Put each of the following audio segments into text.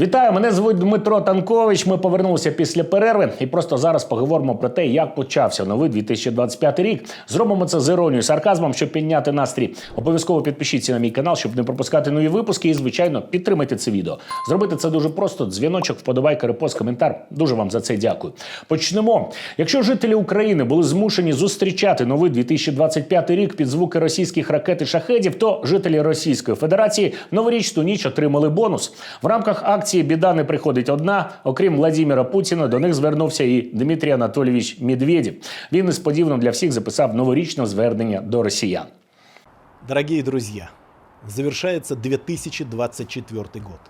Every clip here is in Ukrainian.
Вітаю, мене звуть Дмитро Танкович. Ми повернулися після перерви і просто зараз поговоримо про те, як почався новий 2025 рік. Зробимо це з іронією, сарказмом, щоб підняти настрій. Обов'язково підпишіться на мій канал, щоб не пропускати нові випуски. І звичайно, підтримайте це відео. Зробити це дуже просто. Дзвіночок, вподобайка, репост, коментар. Дуже вам за це дякую. Почнемо. Якщо жителі України були змушені зустрічати новий 2025 рік під звуки російських ракет і шахедів, то жителі Російської Федерації новорічну ніч отримали бонус. В рамках акції Біда не приходить одна. Окрім Владіміра Путіна, до них звернувся і Дмитрій Анатолійович Медведєв. Він несподівано для всіх записав новорічне звернення до росіян. Дорогі друзі, завершається 2024 год.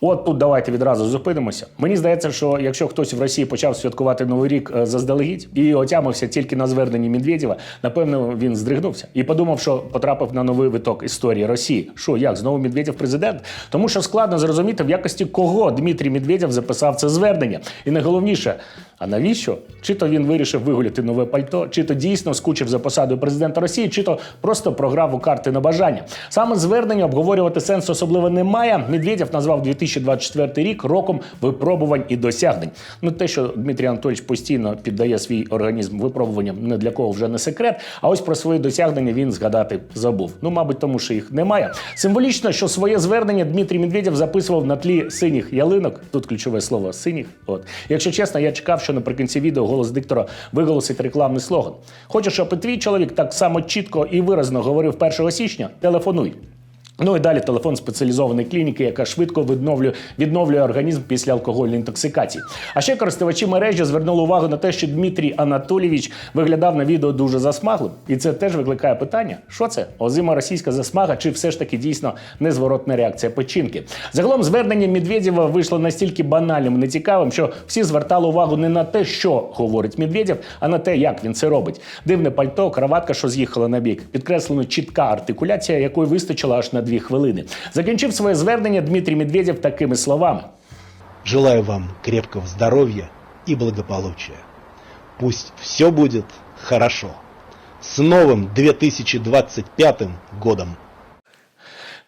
От тут давайте відразу зупинимося. Мені здається, що якщо хтось в Росії почав святкувати новий рік е, заздалегідь і отямився тільки на зверненні Медведєва, напевно, він здригнувся і подумав, що потрапив на новий виток історії Росії. Що як знову Медведєв президент? Тому що складно зрозуміти, в якості кого Дмитрій Медведєв записав це звернення. І найголовніше, а навіщо? Чи то він вирішив вигуляти нове пальто, чи то дійсно скучив за посадою президента Росії, чи то просто програв у карти на бажання. Саме звернення обговорювати сенсу особливо немає. Медведєв назвав 2024 рік роком випробувань і досягнень. Ну те, що Дмитрій Анатольович постійно піддає свій організм випробуванням, не для кого вже не секрет. А ось про свої досягнення він згадати забув. Ну, мабуть, тому що їх немає. Символічно, що своє звернення Дмитрій Медведєв записував на тлі синіх ялинок. Тут ключове слово синіх. От якщо чесно, я чекав, що наприкінці відео голос диктора виголосить рекламний слоган. Хочеш, і твій чоловік так само чітко і виразно говорив 1 січня? Телефонуй. Ну і далі телефон спеціалізованої клініки, яка швидко відновлює, відновлює організм після алкогольної інтоксикації. А ще користувачі мережі звернули увагу на те, що Дмитрій Анатолійович виглядав на відео дуже засмаглим. І це теж викликає питання: що це? Озима російська засмага, чи все ж таки дійсно незворотна реакція печінки? Загалом звернення Медведєва вийшло настільки банальним і нецікавим, що всі звертали увагу не на те, що говорить Медведєв, а на те, як він це робить. Дивне пальто, краватка, що з'їхала на бік, підкреслено чітка артикуляція, якої вистачило аж на дві хвилини. Закінчив своє звернення Дмитрій Медведєв такими словами. Желаю вам крепкого здоровья и благополучия. Пусть все будет хорошо. С новым 2025 годом!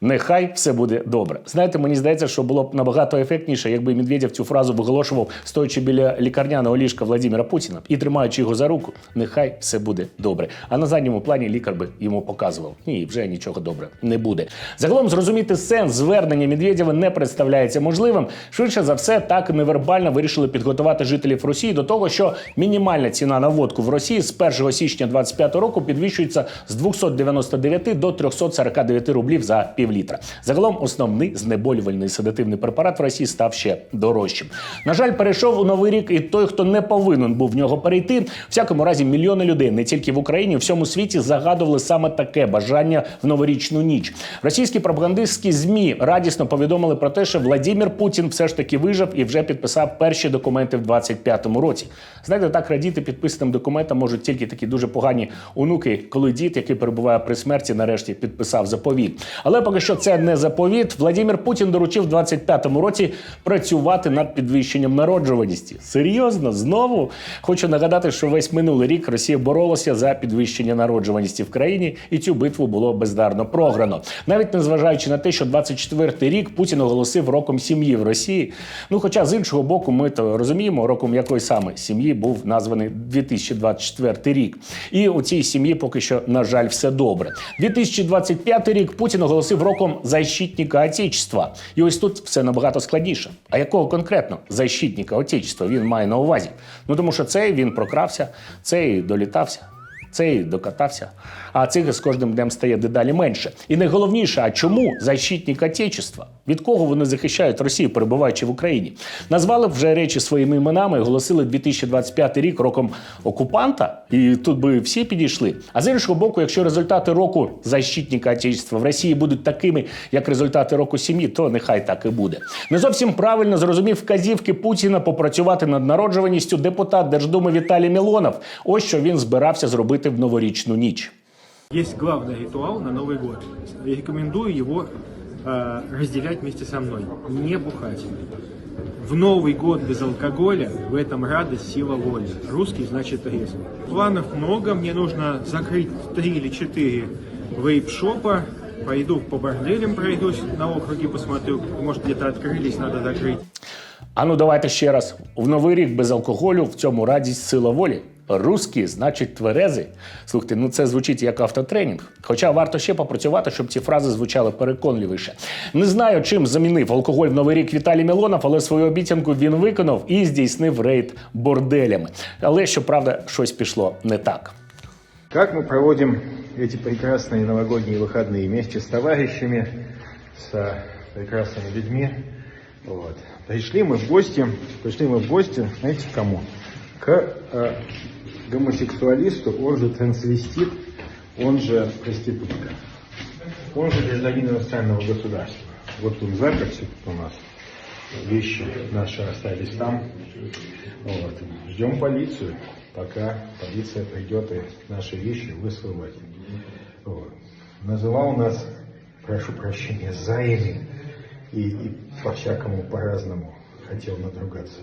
Нехай все буде добре. Знаєте, мені здається, що було б набагато ефектніше, якби Медведєв цю фразу виголошував, стоячи біля лікарняного ліжка Владимира Путіна і тримаючи його за руку. Нехай все буде добре. А на задньому плані лікар би йому показував. Ні, вже нічого добре не буде. Загалом зрозуміти сенс звернення Медведєва не представляється можливим. Швидше за все, так невербально вирішили підготувати жителів Росії до того, що мінімальна ціна на водку в Росії з 1 січня 2025 року підвищується з 299 до 349 рублів за пів літра. Загалом основний знеболювальний седативний препарат в Росії став ще дорожчим. На жаль, перейшов у новий рік і той, хто не повинен був в нього перейти. В всякому разі, мільйони людей не тільки в Україні, в всьому світі загадували саме таке бажання в новорічну ніч. Російські пропагандистські змі радісно повідомили про те, що Владимир Путін все ж таки вижив і вже підписав перші документи в 25-му році. Знаєте, так радіти підписаним документам можуть тільки такі дуже погані онуки, коли дід, який перебуває при смерті, нарешті підписав заповіт. Але поки що це не заповіт. Владимир Путін доручив в 25-му році працювати над підвищенням народжуваності. Серйозно, знову хочу нагадати, що весь минулий рік Росія боролася за підвищення народжуваності в країні, і цю битву було бездарно програно. Навіть незважаючи на те, що 24-й рік Путін оголосив роком сім'ї в Росії. Ну, хоча з іншого боку, ми то розуміємо, роком якої саме сім'ї був названий 2024 рік. І у цій сім'ї поки що, на жаль, все добре. 2025 рік Путін оголосив роком защитника Отечества. І ось тут все набагато складніше. А якого конкретно защитника Отечества він має на увазі? Ну тому що цей він прокрався, цей долітався. Цей докатався, а цих з кожним днем стає дедалі менше. І найголовніше, а чому защитник Отечества? Від кого вони захищають Росію, перебуваючи в Україні? Назвали вже речі своїми іменами і оголосили 2025 рік роком окупанта, і тут би всі підійшли. А з іншого боку, якщо результати року защитника Отечества в Росії будуть такими, як результати року сім'ї, то нехай так і буде. Не зовсім правильно зрозумів вказівки Путіна попрацювати над народжуваністю депутат Держдуми Віталій Мілонов. Ось що він збирався зробити в новорічну ніч. Есть главный ритуал на Новый год. Рекомендую его э, разделять вместе со мной. Не бухать. В Новый год без алкоголя, в этом радость, сила воли. Русский значит трезвый. Планов много, мне нужно закрыть три или четыре вейп-шопа, Пойду по борделям пройдусь, на округе посмотрю. Может, где-то открылись, надо закрыть. А ну давайте ще раз. В новий рік без алкоголю в цьому радість сила волі. Русський, значить, тверези. Слухайте, ну це звучить як автотренінг. Хоча варто ще попрацювати, щоб ці фрази звучали переконливіше. Не знаю, чим замінив алкоголь в новий рік Віталій Мілонов, але свою обіцянку він виконав і здійснив рейд борделями. Але щоправда, щось пішло не так. Как мы проводим эти прекрасные новогодние выходные вместе с товарищами, с прекрасными людьми. Вот. Пришли мы в гости, пришли мы в гости, знаете, к кому? К э, гомосексуалисту, он же трансвестит, он же проститутка, он же гражданин иностранного государства. Вот тут запись тут у нас, вещи наши остались там. Вот. Ждем полицию, пока полиция придет и наши вещи высвободит. Вот. Называл нас, прошу прощения, заями и, и по-всякому по-разному хотел надругаться.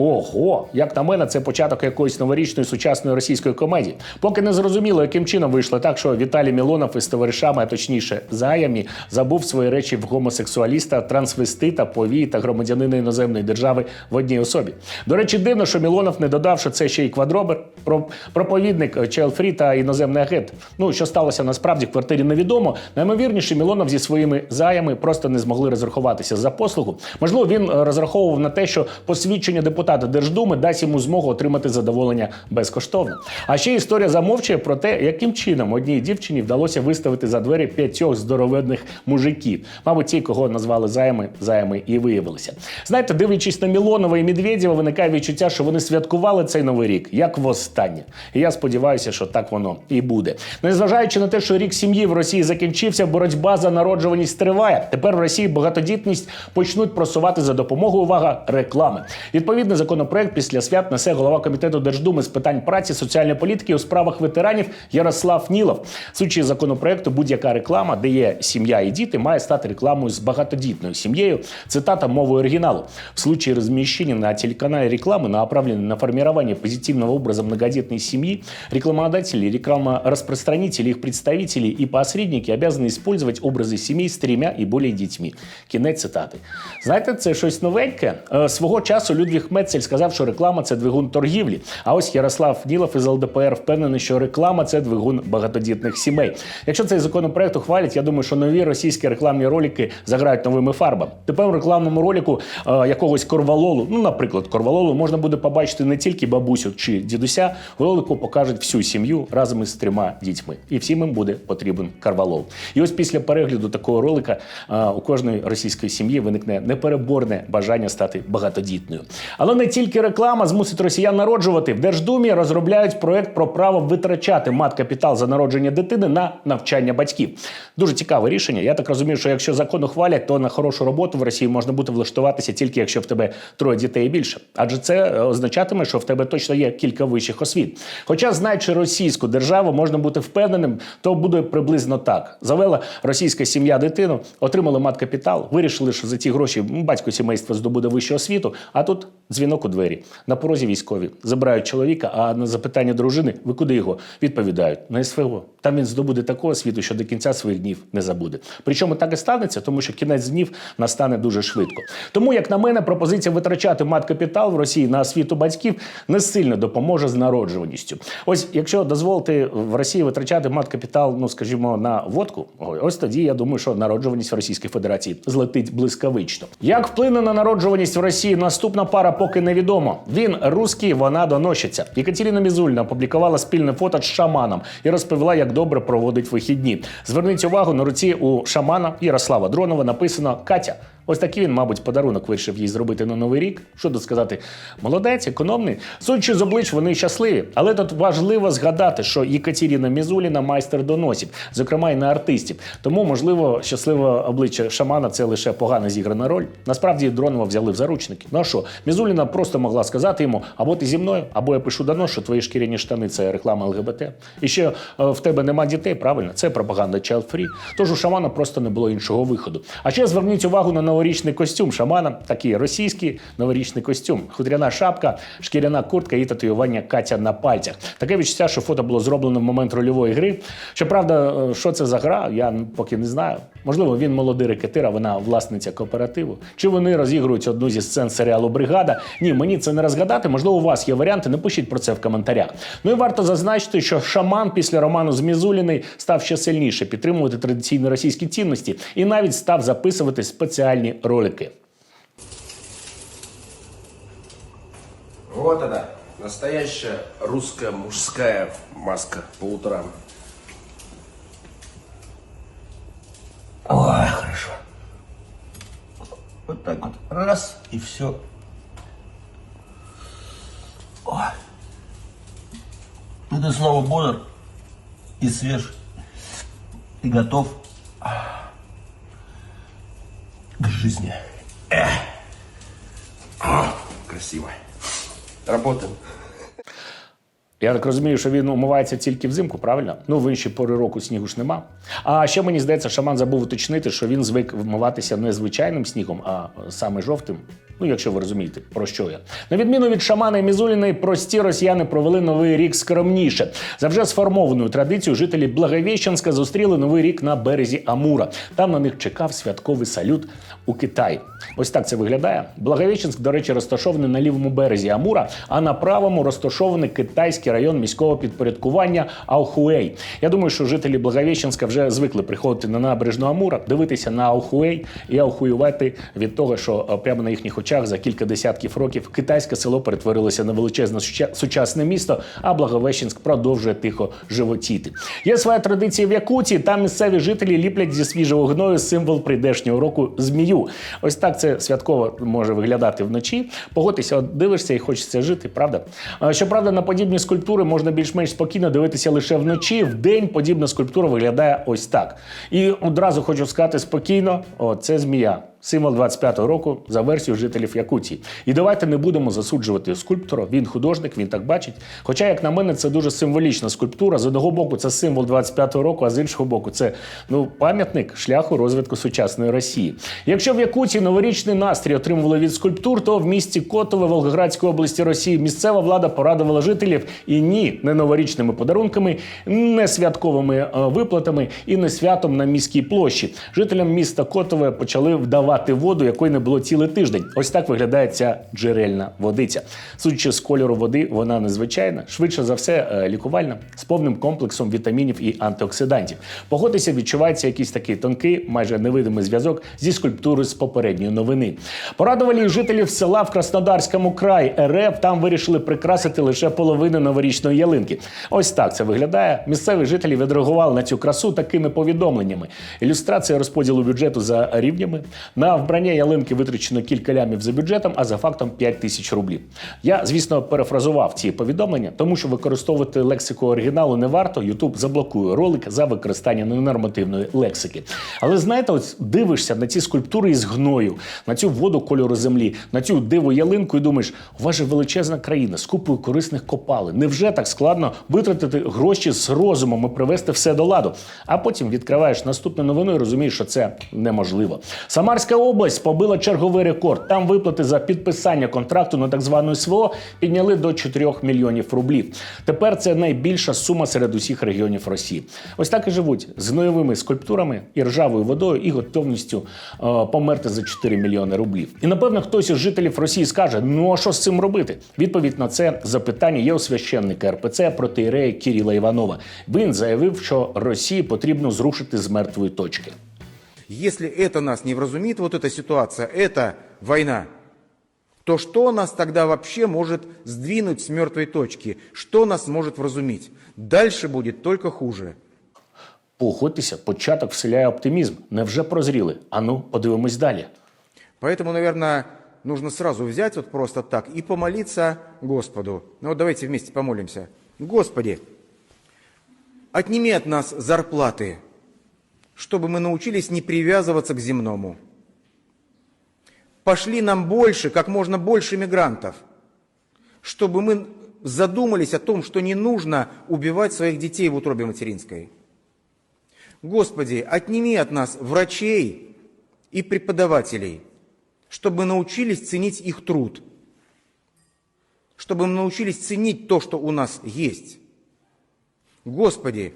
Ого, як на мене, це початок якоїсь новорічної сучасної російської комедії. Поки не зрозуміло, яким чином вийшло так, що Віталій Мілонов із товаришами, а точніше заямі, забув свої речі в гомосексуаліста, трансвестита, повії та громадянина іноземної держави в одній особі. До речі, дивно, що Мілонов не додав, що це ще й квадробер, про- проповідник Челфрі та іноземний агент. Ну що сталося насправді в квартирі, невідомо. Наймовірніше, Мілонов зі своїми заями просто не змогли розрахуватися за послугу. Можливо, він е, розраховував на те, що посвідчення депутата Держдуми дасть йому змогу отримати задоволення безкоштовно. А ще історія замовчує про те, яким чином одній дівчині вдалося виставити за двері п'ятьох здоровенних мужиків. Мабуть, ті, кого назвали заями, заями і виявилися. Знаєте, дивлячись на Мілонова і Медведєва, виникає відчуття, що вони святкували цей новий рік як востаннє. І я сподіваюся, що так воно і буде. Незважаючи на те, що рік сім'ї в Росії закінчився, боротьба за народжуваність триває. Тепер в Росії багатодітність почнуть просувати за допомогою увага реклами. Відповідний законопроект після свят несе голова комітету Держдуми з питань праці, соціальної політики у справах ветеранів Ярослав Нілов. Сучі законопроекту будь-яка реклама, де є сім'я і діти, має стати рекламою з багатодітною сім'єю. Цитата мовою оригиналу. В случае размещения на телеканале рекламы, направленной на формирование позитивного образа многодетной семьи, рекламодатели, рекламораспространители, их представители и посредники обязаны использовать образы семей с тремя и более детьми. Кінець цитати. Знаєте, це щось новеньке. Е, Свого часу Людвіг Мецель сказав, що реклама це двигун торгівлі. А ось Ярослав Нілов із ЛДПР впевнений, що реклама це двигун багатодітних сімей. Якщо цей законопроект ухвалять, я думаю, що нові російські рекламні ролики заграють новими фарбами. Тепер у рекламному ролику е, якогось корвалолу, ну, наприклад, корвалолу, можна буде побачити не тільки бабусю чи дідуся. В ролику покажуть всю сім'ю разом із трьома дітьми. І всім їм буде потрібен карвалол. І ось після перегляду такого ролика е, у кожної російської сім'ї виникне непереборне бажання стати багатодітною. Не тільки реклама змусить росіян народжувати. В Держдумі розробляють проект про право витрачати мат-капітал за народження дитини на навчання батьків. Дуже цікаве рішення. Я так розумію, що якщо закон ухвалять, то на хорошу роботу в Росії можна буде влаштуватися тільки якщо в тебе троє дітей і більше. Адже це е, означатиме, що в тебе точно є кілька вищих освіт. Хоча, знаючи російську державу, можна бути впевненим, то буде приблизно так: завела російська сім'я дитину, отримали мат-капітал, вирішили, що за ці гроші батько сімейства здобуде вищу освіту. А тут дзвінок у двері. На порозі військові забирають чоловіка. А на запитання дружини, ви куди його? Відповідають на СВО. Там він здобуде таку освіту, що до кінця своїх днів не забуде. Причому так і станеться, тому що кінець днів настане дуже швидко. Тому, як на мене, пропозиція витрачати мат-капітал в Росії на освіту батьків не сильно допоможе з народжуваністю. Ось, якщо дозволити в Росії витрачати мат-капітал, ну скажімо, на водку, ось тоді я думаю, що народжуваність в Російській Федерації злетить блискавично. Як вплине на народжуваність в Росії наступна пара, поки невідомо. Він русський, вона доноситься. Екатерина Мізульна опублікувала спільне фото з шаманом і розповіла, як добре проводить вихідні. Зверніть увагу на руці у шамана Ярослава Дронова написано Катя. Ось такий він, мабуть, подарунок вирішив їй зробити на новий рік. Що тут сказати? Молодець, економний. Судячи з облич, вони щасливі. Але тут важливо згадати, що Єкатеріна Мізуліна майстер доносів, зокрема і на артистів. Тому, можливо, щасливе обличчя шамана це лише погано зіграна роль. Насправді Дронова взяли в заручники. Ну а що? Мізуліна просто могла сказати йому: або ти зі мною, або я пишу донос, що твої шкіряні штани це реклама ЛГБТ. І ще е, в тебе нема дітей, правильно? Це пропаганда child free. Тож у шамана просто не було іншого виходу. А ще зверніть увагу на новорічний костюм шамана, такий російський новорічний костюм, хутряна шапка, шкіряна куртка і татуювання Катя на пальцях. Таке відчуття, що фото було зроблено в момент рольової гри. Щоправда, е, що це за гра, я поки не знаю. Можливо, він молодий рекетир, а вона власниця кооперативу. Чи вони розігрують одну зі сцен серіалу Бригада? Ні, мені це не розгадати. Можливо, у вас є варіанти. Напишіть про це в коментарях. Ну і варто зазначити, що шаман після роману з Мізуліною став ще сильніше підтримувати традиційні російські цінності і навіть став записувати спеціальні ролики. Вот она, настоящая русская мужская маска по утрам. Ой, хорошо. Вот так вот, раз, и все. Ой. И ты снова бодр и свеж, и готов жизни. Э. О, Красиво. Работаем. Я так розумію, що він умивається тільки взимку, правильно? Ну, в інші пори року снігу ж нема. А ще мені здається, шаман забув уточнити, що він звик вмиватися не звичайним снігом, а саме жовтим. Ну, якщо ви розумієте, про що я. На відміну від шамана і Мізуліної, прості росіяни провели новий рік скромніше. За вже сформованою традицією жителі Благовіщенська зустріли новий рік на березі Амура. Там на них чекав святковий салют у Китаї. Ось так це виглядає. Благовіщенськ, до речі, розташований на лівому березі Амура, а на правому розташований китайський район міського підпорядкування Аохуей. Я думаю, що жителі Благовіщенська вже звикли приходити на набережну Амура, дивитися на Аохуей і аохуювати від того, що е, прямо на їхніх очах за кілька десятків років китайське село перетворилося на величезне сучасне місто, а Благовещенськ продовжує тихо животіти. Є своя традиція в Якутії. Там місцеві жителі ліплять зі свіжого гною символ прийдешнього року змію. Ось так це святково може виглядати вночі. Погодьтеся, дивишся і хочеться жити, правда? Щоправда, на подібні скульптури можна більш-менш спокійно дивитися лише вночі. В день подібна скульптура виглядає ось так. І одразу хочу сказати спокійно: о, це змія. Символ 25-го року за версією жителів Якутії. І давайте не будемо засуджувати скульптора. Він художник, він так бачить. Хоча, як на мене, це дуже символічна скульптура. З одного боку, це символ 25-го року, а з іншого боку, це ну пам'ятник шляху розвитку сучасної Росії. Якщо в Якутії новорічний настрій отримували від скульптур, то в місті Котове Волгоградської області Росії місцева влада порадувала жителів і ні, не новорічними подарунками, не святковими е, виплатами і не святом на міській площі. Жителям міста Котове почали вдавати воду, якої не було цілий тиждень. Ось так виглядає ця джерельна водиця. Судячи з кольору води, вона незвичайна, швидше за все е, лікувальна, з повним комплексом вітамінів і антиоксидантів. Погодьтеся, відчувається якийсь такий тонкий, майже невидимий зв'язок зі скульптурою з попередньої новини. Порадували жителів села в Краснодарському краї РФ. Там вирішили прикрасити лише половину новорічної ялинки. Ось так це виглядає. Місцеві жителі відреагували на цю красу такими повідомленнями. Ілюстрація розподілу бюджету за рівнями. На вбрання ялинки витрачено кілька лямів за бюджетом, а за фактом 5 тисяч рублів. Я, звісно, перефразував ці повідомлення, тому що використовувати лексику оригіналу не варто. Ютуб заблокує ролик за використання ненормативної лексики. Але знаєте, ось дивишся на ці скульптури із гною, на цю воду кольору землі, на цю диву ялинку, і думаєш, у вас же величезна країна з купою корисних копалин. Невже так складно витратити гроші з розумом і привести все до ладу? А потім відкриваєш наступну новину і розумієш, що це неможливо. Самарська область побила черговий рекорд. Там виплати за підписання контракту на так звану СВО підняли до 4 мільйонів рублів. Тепер це найбільша сума серед усіх регіонів Росії. Ось так і живуть з гноєвими скульптурами і ржавою водою, і готовністю е, померти за 4 мільйони рублів. І напевно хтось із жителів Росії скаже: ну а що з цим робити? Відповідь на це запитання є у священника РПЦ протиєрея Кіріла Іванова. Він заявив, що Росії потрібно зрушити з мертвої точки. Если это нас не вразумит, вот эта ситуация, это война, то что нас тогда вообще может сдвинуть с мертвой точки? Что нас может вразумить? Дальше будет только хуже. Погодьтеся, початок вселяє оптимізм. Невже прозріли? Ану, подивимось далі. Поэтому, наверное, нужно сразу взять вот просто так и помолиться Господу. Ну вот давайте вместе помолимся. Господи, отними от нас зарплаты, чтобы мы научились не привязываться к земному. Пошли нам больше, как можно больше мигрантов, чтобы мы задумались о том, что не нужно убивать своих детей в утробе материнской. Господи, отними от нас врачей и преподавателей – чтобы научились ценить их труд, чтобы мы научились ценить то, что у нас есть. Господи,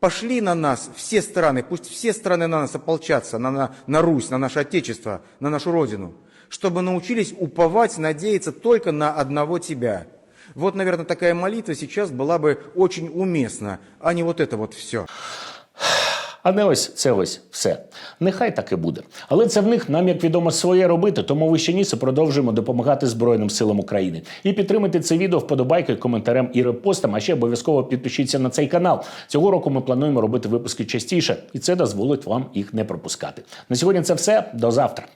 пошли на нас все страны, пусть все страны на нас ополчатся, на, на, на Русь, на наше Отечество, на нашу Родину, чтобы научились уповать, надеяться только на одного Тебя. Вот, наверное, такая молитва сейчас была бы очень уместна, а не вот это вот все. А не ось це ось все. Нехай так і буде. Але це в них нам, як відомо, своє робити. Тому ви ще ніси продовжуємо допомагати Збройним силам України. І підтримайте це відео вподобайки, коментарем і репостом. А ще обов'язково підпишіться на цей канал. Цього року ми плануємо робити випуски частіше, і це дозволить вам їх не пропускати. На сьогодні це все. До завтра.